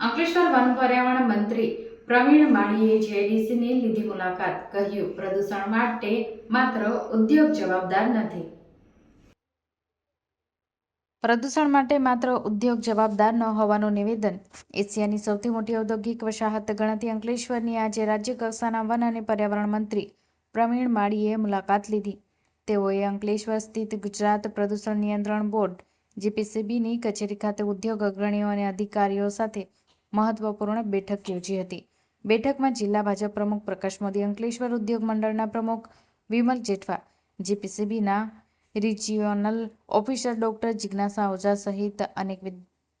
Ankleshwar one પર્યાવરણ મંત્રી પ્રવીણ માળીએ જેડીસીની લીધી મુલાકાત. કહ્યું, પ્રદૂષણ માટે માત્ર ઉદ્યોગ જવાબદાર નથી. પ્રદૂષણ માટે માત્ર ઉદ્યોગ જવાબદાર ન હોવાનું નિવેદન. એશિયાની સૌથી મોટી ઔદ્યોગિક વસાહત ગણાતી અંકલેશ્વરની આજે રાજ્ય કક્ષાના વન અને પર્યાવરણ મંત્રી પ્રવીણ માળીએ મુલાકાત લીધી. તેઓએ અંકલેશ્વર સ્થિત ગુજરાત પ્રદૂષણ નિયંત્રણ બોર્ડ, જીપીસીબીની કચેરી ખાતે ઉદ્યોગ અગ્રણીઓ અને અધિકારીઓ સાથે મહત્વપૂર્ણ બેઠક યોજી હતી. બેઠકમાં જિલ્લા ભાજપ પ્રમુખ પ્રકાશ મોદી, અંકલેશ્વર ઉદ્યોગ મંડળના પ્રમુખ વિમલ જેઠવા, જીપીસીબીના રિજિયોનલ ઓફિસર ડોક્ટર જિજ્ઞાસા ઓઝા સહિત અનેક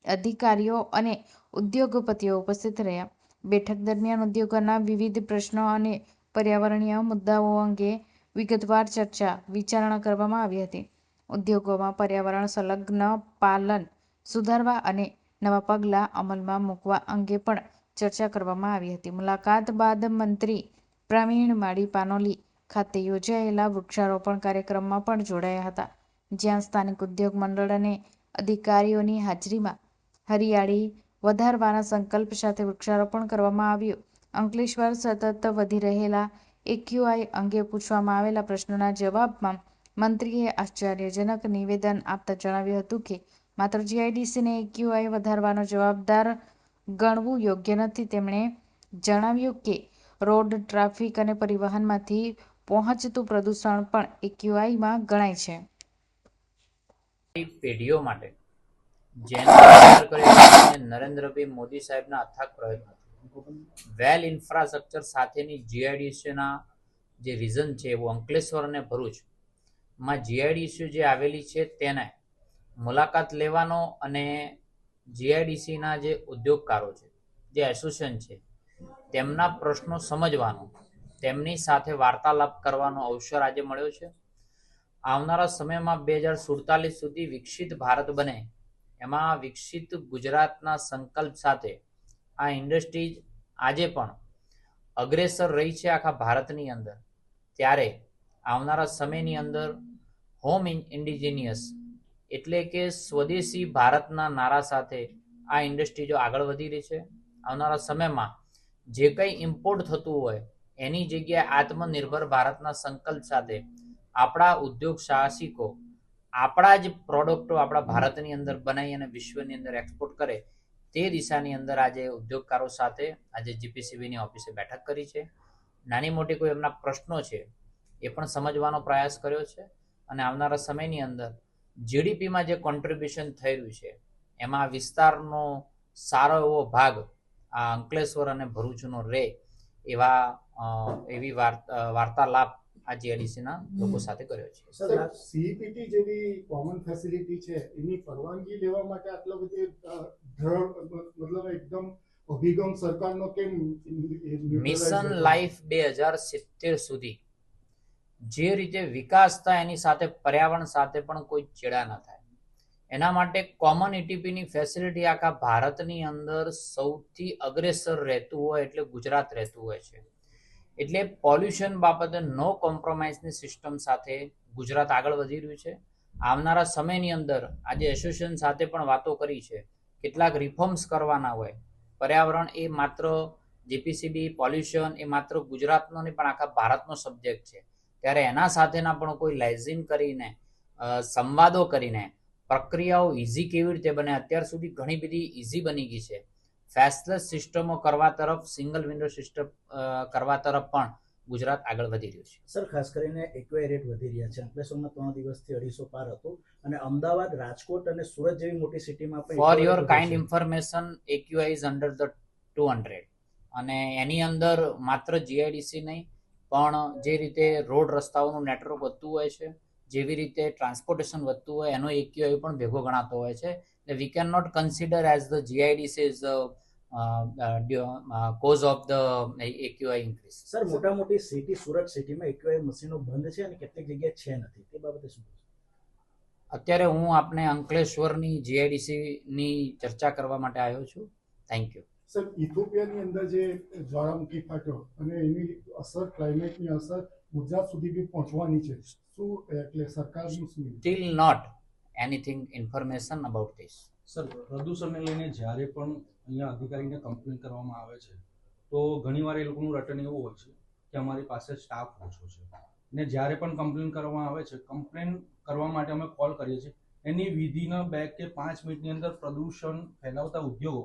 અધિકારીઓ અને ઉદ્યોગપતિઓ ઉપસ્થિત રહ્યા. બેઠક દરમિયાન ઉદ્યોગોના વિવિધ પ્રશ્નો અને પર્યાવરણીય મુદ્દાઓ અંગે વિગતવાર ચર્ચા, વિચારણા કરવામાં આવી હતી. ઉદ્યોગોમાં પર્યાવરણ સંલગ્ન પાલન સુધારવા અને નવા પગલાં અમલમાં મૂકવા અંગે પણ ચર્ચા કરવામાં આવી હતી. મુલાકાત બાદ મંત્રી પ્રવીણ માળી પાનોલી ખાતે યોજાયેલા વૃક્ષારોપણ કાર્યક્રમમાં પણ જોડાયા હતા. જ્યાં સ્થાનિક ઉદ્યોગ મંડળ અને અધિકારીઓની હાજરીમાં હરિયાળી વધારવાના સંકલ્પ સાથે વૃક્ષારોપણ કરવામાં આવ્યું. અંકલેશ્વર સતત વધી રહેલા એક્યુઆઈ અંગે પૂછવામાં આવેલા પ્રશ્નોના જવાબમાં મંત્રીએ આશ્ચર્યજનક નિવેદન આપતા જણાવ્યું હતું કે માત્ર જીઆઈડીસીને એક્યુઆઈ વધારવાનો જવાબદાર ગણવું યોગ્ય નથી. તેમણે જણાવ્યું કે, રોડ, ટ્રાફિક અને પરિવહનમાંથી પહોંચતું પ્રદૂષણ પણ એક્યુઆઈમાં ગણાય છે. પેઢીઓ માટે નરેન્દ્રભાઈ મોદી સાહેબના અથાગ પ્રયત્નો. વેલ ઇન્ફ્રાસ્ટ્રક્ચર સાથેની જીઆઈડીસીના જે રીઝન છે એવું અંકલેશ્વર અને ભરૂચમાં જીઆઈડીસી જે આવેલી છે, તેને મુલાકાત લેવાનો અને જીઆઈડીસીના જે ઉદ્યોગકારો છે, જે એસોસિએશન છે, તેમના પ્રશ્નો સમજવાનો, તેમની સાથે વાર્તાલાપ કરવાનો અવસર આજે મળ્યો છે. આવનારા સમયમાં બે હજાર સુડતાલીસ સુધી વિકસિત ભારત બને, એમાં વિકસિત ગુજરાતના સંકલ્પ સાથે આ ઇન્ડસ્ટ્રીઝ આજે પણ અગ્રેસર રહી છે આખા ભારતની અંદર. ત્યારે આવનારા સમયની અંદર હોમ ઇન્ડિજિનિયસ એટલે કે સ્વદેશી ભારતના નારા સાથે આ ઇન્ડસ્ટ્રીઝો આગળ વધી રહી છે, આવનારા સમયમાં જે કંઈ ઇમ્પોર્ટ થતું હોય, એની જગ્યાએ આત્મનિર્ભર ભારતના સંકલ્પ સાથે આપણા ઉદ્યોગ સાહસિકો આપણા જ પ્રોડક્ટો આપણા ભારતની અંદર બનાવી અને વિશ્વની અંદર એક્સપોર્ટ કરે તે દિશાની અંદર આજે ઉદ્યોગકારો સાથે આજે જીપીસીબીની ઓફિસે બેઠક કરી છે. નાની મોટી કોઈ એમના પ્રશ્નો છે એ પણ સમજવાનો પ્રયાસ કર્યો છે અને આવનારા સમયની અંદર જીડીપીમાં જે કોન્ટ્રીબ્યુશન થયેલું છે એમાં વિસ્તારનો સારો એવો ભાગ આ અંકલેશ્વર અને ભરૂચનો રહે એવા એવી વાર્તાલાપ આ જીઆઈડીસીના લોકો સાથે કર્યો છે. સર સીપીટી જેવી કોમન ફેસિલિટી છે એની પરવાનગી લેવા માટે આટલો બધી મતલબ એકદમ અભિગમ સરકારનો કેમ મિશન લાઈફ બે હજાર સિત્તેર સુધી જે રીતે વિકાસ થાય એની સાથે પર્યાવરણ સાથે પણ કોઈ ચેડા ન થાય. એના માટે કોમન ઇટીપીની ફેસિલિટી આખા ભારતની અંદર સૌથી અગ્રેસર રહેતું હોય એટલે ગુજરાત રહેતું હોય છે. એટલે પોલ્યુશન બાબતે નો કોમ્પ્રોમાઇઝની સિસ્ટમ સાથે ગુજરાત આગળ વધી રહ્યું છે. આવનારા સમયની અંદર આજે એસોસિએશન સાથે પણ વાતો કરી છે. કેટલાક રિફોર્મ્સ કરવાના હોય. પર્યાવરણ એ માત્ર જીપીસીબી પોલ્યુશન એ માત્ર ગુજરાતનો નહીં પણ આખા ભારતનો સબ્જેક્ટ છે. ત્યારે એના સાથેના પણ કોઈ લાઇઝિન કરીને સંવાદો કરીને પ્રક્રિયાઓ ઇઝી કેવી રીતે બને અત્યાર સુધી ઘણી બધી ઇઝી બની ગઈ છે. ફેસલેસ સિસ્ટમો કરવા તરફ સિંગલ વિન્ડો સિસ્ટમ કરવા તરફ પણ ગુજરાત આગળ વધી રહ્યું છે. સર ખાસ કરીને એક્વાય રેટ વધી રહ્યા છે. અંકલેશ્વરમાં ત્રણ દિવસથી અઢીસો પાર હતો અને અમદાવાદ રાજકોટ અને સુરત જેવી મોટી સિટીમાં પણ for your kind information AQI is under the two hundred અને એની અંદર માત્ર જીઆઈડીસી નહીં પણ જે રીતે રોડ રસ્તાઓનું નેટવર્ક વધતું હોય છે જેવી રીતે ટ્રાન્સપોર્ટેશન વધતું હોય એનો એક્યુઆઈ પણ ભેગો ગણાતો હોય છે. એટલે we can not consider as the GIDC is cause of the AQI increase sir મોટા મોટી સિટી સુરત સિટીમાં એક્યુઆઈ મશીનો બંધ છે અને કેટલીક જગ્યાએ છે નથી. તે બાબતે શું અત્યારે હું આપને અંકલેશ્વરની જીઆઈડીસીની ચર્ચા કરવા માટે આવ્યો છું. થેન્ક યુ સર ઇથોપિયાની અંદર જે જ્વાળામુખી ફાટ્યો અને એની અસર ક્લાઇમેટની અસર ગુજરાત સુધી બી પહોંચવાની છે. શું એટલે સરકારનું શું still not anything information about this sir પ્રદૂષણને લઈને જ્યારે પણ અહીંયા અધિકારીને કમ્પ્લેન કરવામાં આવે છે તો ઘણીવાર એ લોકોનું રટન એવું હોય છે કે અમારી પાસે સ્ટાફ ઓછો છે. ને જ્યારે પણ કમ્પ્લેન કરવામાં આવે છે કમ્પ્લેન કરવા માટે અમે કોલ કરીએ છીએ. એની વિધિના બે કે પાંચ મિનિટની અંદર પ્રદૂષણ ફેલાવતા ઉદ્યોગો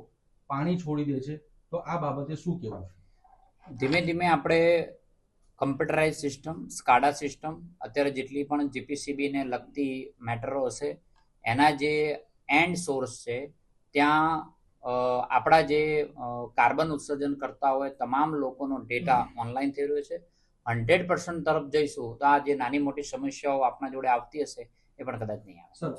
પાણી છોડી દે છે તો આ બાબતે શું કહેવું ધીમે ધીમે આપણે કમ્પ્યુટરાઇઝ સિસ્ટમ સ્કાડા સિસ્ટમ અત્યારે જેટલી પણ જીપીસીબીને લગતી મેટરો હશે એના જે એન્ડ સોર્સ છે ત્યાં આપણા જે કાર્બન ઉત્સર્જન કરતા હોય તમામ લોકોનો ડેટા ઓનલાઈન થઈ રહ્યો છે. હંડ્રેડ પર્સન્ટ તરફ જઈશું તો આ જે નાની મોટી સમસ્યાઓ આપણા જોડે આવતી હશે એ પણ કદાચ નહીં આવે.